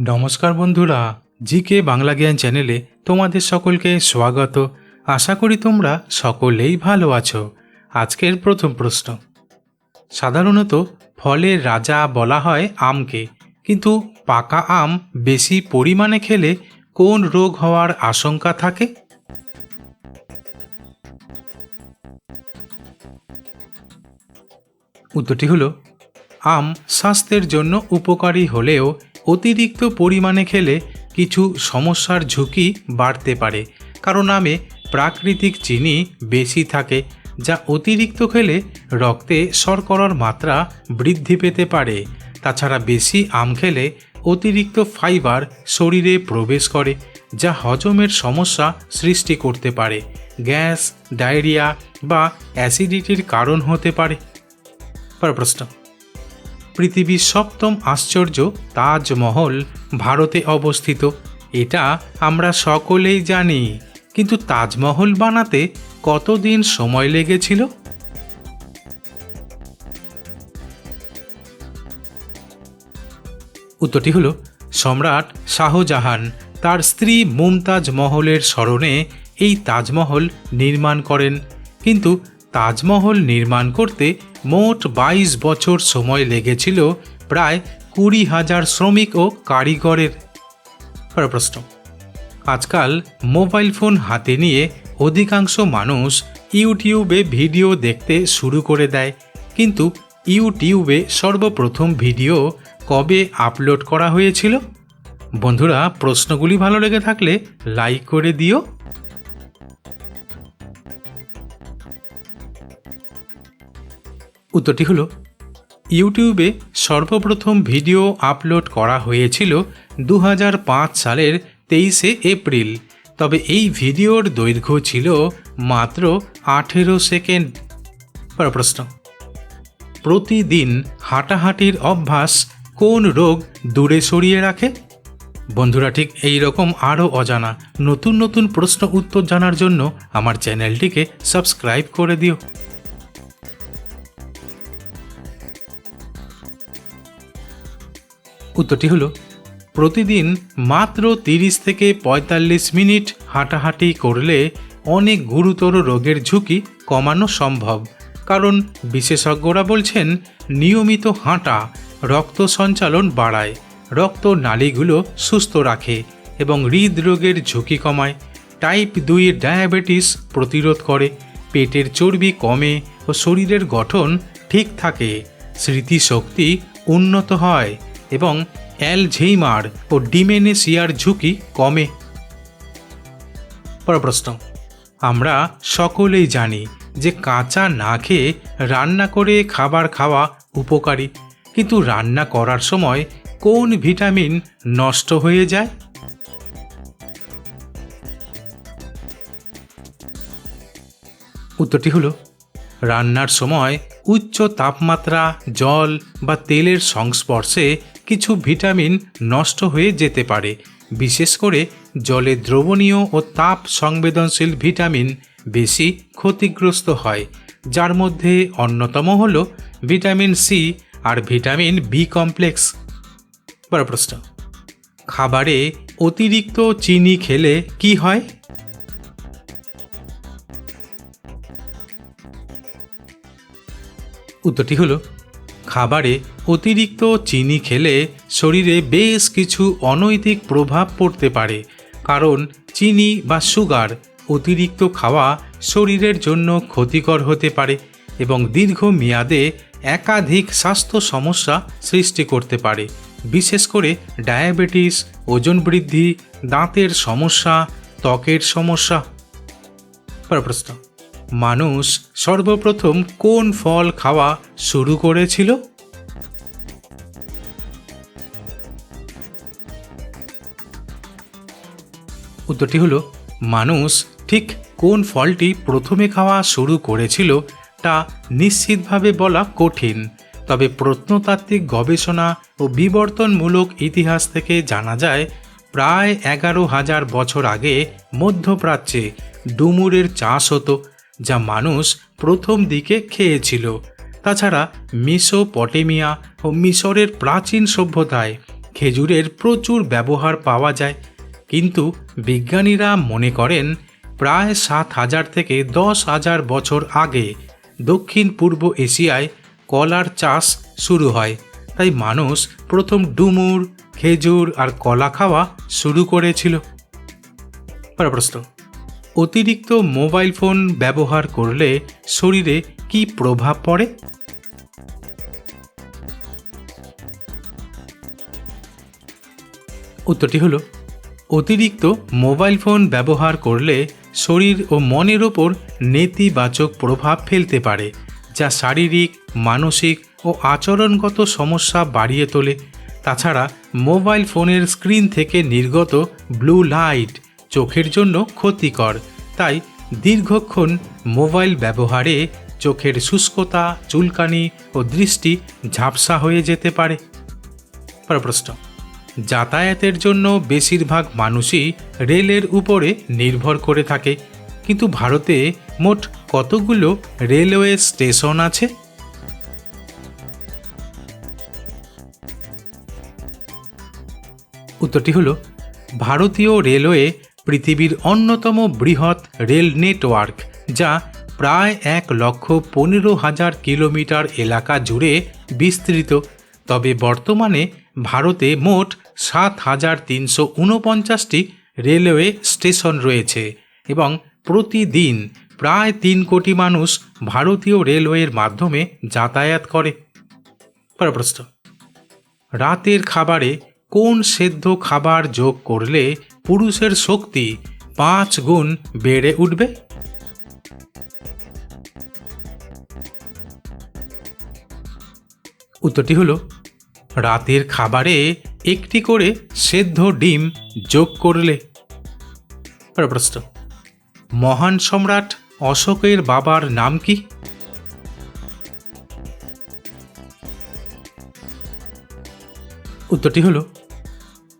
নমস্কার বন্ধুরা, জিকে বাংলা জ্ঞান চ্যানেলে তোমাদের সকলকে স্বাগত। আশা করি তোমরা সকলেই ভালো আছো। আজকের প্রথম প্রশ্ন। সাধারণত ফলের রাজা বলা হয় আমকে, কিন্তু পাকা আম বেশি পরিমাণে খেলে কোন রোগ হওয়ার আশঙ্কা থাকে? উত্তরটি হলো, আম স্বাস্থ্যের জন্য উপকারী হলেও অতিরিক্ত পরিমাণে খেলে কিছু সমস্যার ঝুঁকি বাড়তে পারে, কারণ আমে প্রাকৃতিক চিনি বেশি থাকে, যা অতিরিক্ত খেলে রক্তে শর্করার মাত্রা বৃদ্ধি পেতে পারে। তাছাড়া বেশি আম খেলে অতিরিক্ত ফাইবার শরীরে প্রবেশ করে, যা হজমের সমস্যা সৃষ্টি করতে পারে, গ্যাস, ডায়রিয়া বা অ্যাসিডিটির কারণ হতে পারে। প্রশ্ন। পৃথিবীর সপ্তম আশ্চর্য তাজমহল ভারতে অবস্থিত। এটা আমরা সকলেই জানি। কিন্তু তাজমহল বানাতে কতদিন সময় লেগেছিল? উত্তরটি হলো, সম্রাট শাহজাহান তার স্ত্রী মুমতাজ মহলের স্মরণে এই তাজমহল নির্মাণ করেন। কিন্তু তাজমহল নির্মাণ করতে মোট বাইশ বছর সময় লেগেছিল প্রায় কুড়ি হাজার শ্রমিক ও কারিগরের। প্রশ্ন। আজকাল মোবাইল ফোন হাতে নিয়ে অধিকাংশ মানুষ ইউটিউবে ভিডিও দেখতে শুরু করে দেয়। কিন্তু ইউটিউবে সর্বপ্রথম ভিডিও কবে আপলোড করা হয়েছিল? বন্ধুরা, প্রশ্নগুলি ভালো লেগে থাকলে লাইক করে দিও। উত্তরটি হলো, ইউটিউবে সর্বপ্রথম ভিডিও আপলোড করা হয়েছিল দু হাজার পাঁচ সালের তেইশে এপ্রিল। তবে এই ভিডিওর দৈর্ঘ্য ছিল মাত্র আঠেরো সেকেন্ড। প্রশ্ন, প্রতিদিন হাঁটাহাঁটির অভ্যাস কোন রোগ দূরে সরিয়ে রাখে? বন্ধুরা, ঠিক এই রকম আরও অজানা নতুন নতুন প্রশ্ন উত্তর জানার জন্য আমার চ্যানেলটিকে সাবস্ক্রাইব করে দিও। উত্তরটি হলো, প্রতিদিন মাত্র তিরিশ থেকে পঁয়তাল্লিশ মিনিট হাঁটাহাঁটি করলে অনেক গুরুতর রোগের ঝুঁকি কমানো সম্ভব। কারণ বিশেষজ্ঞরা বলছেন, নিয়মিত হাঁটা রক্ত সঞ্চালন বাড়ায়, রক্ত নালীগুলো সুস্থ রাখে এবং হৃদরোগের ঝুঁকি কমায়। টাইপ দুই ডায়াবেটিস প্রতিরোধ করে, পেটের চর্বি কমে ও শরীরের গঠন ঠিক থাকে, স্মৃতিশক্তি উন্নত হয়। এবং অ্যালঝেইমার ও ডিমেনেশিয়ার ঝুঁকি কমে। পর প্রশ্ন। আমরা সকলেই জানি যে কাঁচা না খেয়ে রান্না করে খাবার খাওয়া উপকারী, কিন্তু রান্না করার সময় কোন ভিটামিন নষ্ট হয়ে যায়? উত্তরটি হলো, রান্নার সময় উচ্চ তাপমাত্রা, জল বা তেলের সংস্পর্শে কিছু ভিটামিন নষ্ট হয়ে যেতে পারে, বিশেষ করে জলে দ্রবণীয় ও তাপ সংবেদনশীল ভিটামিন বেশি ক্ষতিগ্রস্ত হয়, যার মধ্যে অন্যতম হল ভিটামিন সি আর ভিটামিন বি কমপ্লেক্স। বড় প্রশ্ন, খাবারে অতিরিক্ত চিনি খেলে কি হয়? উত্তরটি হলো খাবারে অতিরিক্ত চিনি খেলে শরীরে বেশ কিছু অনৈতিক প্রভাব পড়তে পারে, কারণ চিনি বা সুগার অতিরিক্ত খাওয়া শরীরের জন্য ক্ষতিকর হতে পারে এবং দীর্ঘমেয়াদে একাধিক স্বাস্থ্য সমস্যা সৃষ্টি করতে পারে। বিশেষ করে ডায়াবেটিস, ওজন বৃদ্ধি, দাঁতের সমস্যা, ত্বকের সমস্যা। প্রশ্ন। মানুষ সর্বপ্রথম কোন ফল খাওয়া শুরু করেছিল? উত্তরটি হলো, মানুষ ঠিক কোন ফলটি প্রথমে খাওয়া শুরু করেছিল তা নিশ্চিতভাবে বলা কঠিন। তবে প্রত্নতাত্ত্বিক গবেষণা ও বিবর্তনমূলক ইতিহাস থেকে জানা যায়, প্রায় এগারো হাজার বছর আগে মধ্যপ্রাচ্যে ডুমুরের চাষ হতো যা মানুষ প্রথম দিকে খেয়েছিল। তাছাড়া মিসোপটেমিয়া ও মিশরের প্রাচীন সভ্যতায় খেজুরের প্রচুর ব্যবহার পাওয়া যায়। কিন্তু বিজ্ঞানীরা মনে করেন, প্রায় সাত হাজার থেকে দশ হাজার বছর আগে দক্ষিণ পূর্ব এশিয়ায় কলার চাষ শুরু হয়। তাই মানুষ প্রথম ডুমুর, খেজুর আর কলা খাওয়া শুরু করেছিল। প্রশ্ন। অতিরিক্ত মোবাইল ফোন ব্যবহার করলে শরীরে কি প্রভাব পড়ে? উত্তরটি হলো, অতিরিক্ত মোবাইল ফোন ব্যবহার করলে শরীর ও মনের ওপর নেতিবাচক প্রভাব ফেলতে পারে, যা শারীরিক, মানসিক ও আচরণগত সমস্যা বাড়িয়ে তোলে। তাছাড়া মোবাইল ফোনের স্ক্রিন থেকে নির্গত ব্লু লাইট চোখের জন্য ক্ষতিকর। তাই দীর্ঘক্ষণ মোবাইল ব্যবহারে চোখের শুষ্কতা, চুলকানি ও দৃষ্টি ঝাপসা হয়ে যেতে পারে। প্রশ্ন যাতায়াতের জন্য বেশিরভাগ মানুষই রেলের উপরে নির্ভর করে থাকে। কিন্তু ভারতে মোট কতগুলো রেলওয়ে স্টেশন আছে? উত্তরটি হল, ভারতীয় রেলওয়ে পৃথিবীর অন্যতম বৃহৎ রেল নেটওয়ার্ক, যা প্রায় এক লক্ষ পনেরো হাজার কিলোমিটার এলাকা জুড়ে বিস্তৃত। তবে বর্তমানে ভারতে মোট সাত হাজার তিনশো ঊনপঞ্চাশটি রেলওয়ে স্টেশন রয়েছে এবং প্রতিদিন প্রায় তিন কোটি মানুষ ভারতীয় রেলওয়ের মাধ্যমে যাতায়াত করে। রাতের খাবারে কোন সেদ্ধ খাবার যোগ করলে পুরুষের শক্তি পাঁচ গুণ বেড়ে উঠবে? উত্তরটি হলো, রাতের খাবারে একটি করে সেদ্ধ ডিম যোগ করলে। প্রশ্ন, মহান সম্রাট অশোকের বাবার নাম কি? উত্তরটি হলো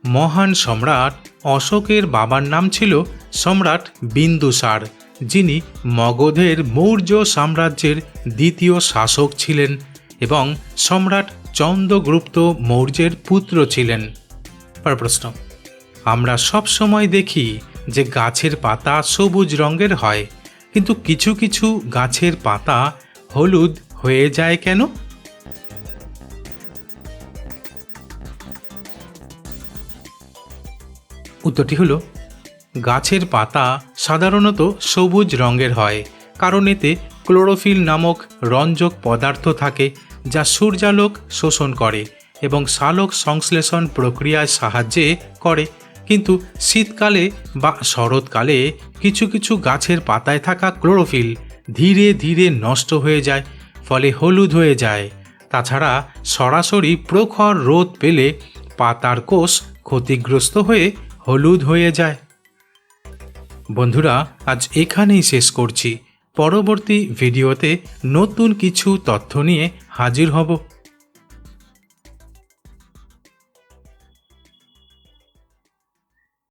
মহান সম্রাট অশোকের বাবার নাম ছিল সম্রাট বিন্দুসার, যিনি মগধের মৌর্য সাম্রাজ্যের দ্বিতীয় শাসক ছিলেন এবং সম্রাট চন্দ্রগুপ্ত মৌর্যের পুত্র ছিলেন। প্রশ্ন, আমরা সব সময় দেখি যে গাছের পাতা সবুজ রঙের হয়, কিন্তু কিছু কিছু গাছের পাতা হলুদ হয়ে যায় কেন? উত্তরটি হলো, গাছের পাতা সাধারণত সবুজ রঙের হয়, কারণ এতে ক্লোরোফিল নামক রঞ্জক পদার্থ থাকে যা সূর্যালোক শোষণ করে এবং সালোক সংশ্লেষণ প্রক্রিয়ায় সাহায্যে করে। কিন্তু শীতকালে বা শরৎকালে কিছু কিছু গাছের পাতায় থাকা ক্লোরোফিল ধীরে ধীরে নষ্ট হয়ে যায়, ফলে হলুদ হয়ে যায়। তাছাড়া সরাসরি প্রখর রোদ পেলে পাতার কোষ ক্ষতিগ্রস্ত হয়ে হলুদ হয়ে যায়। বন্ধুরা, আজ এখানেই শেষ করছি। পরবর্তী ভিডিওতে নতুন কিছু তথ্য নিয়ে হাজির হব।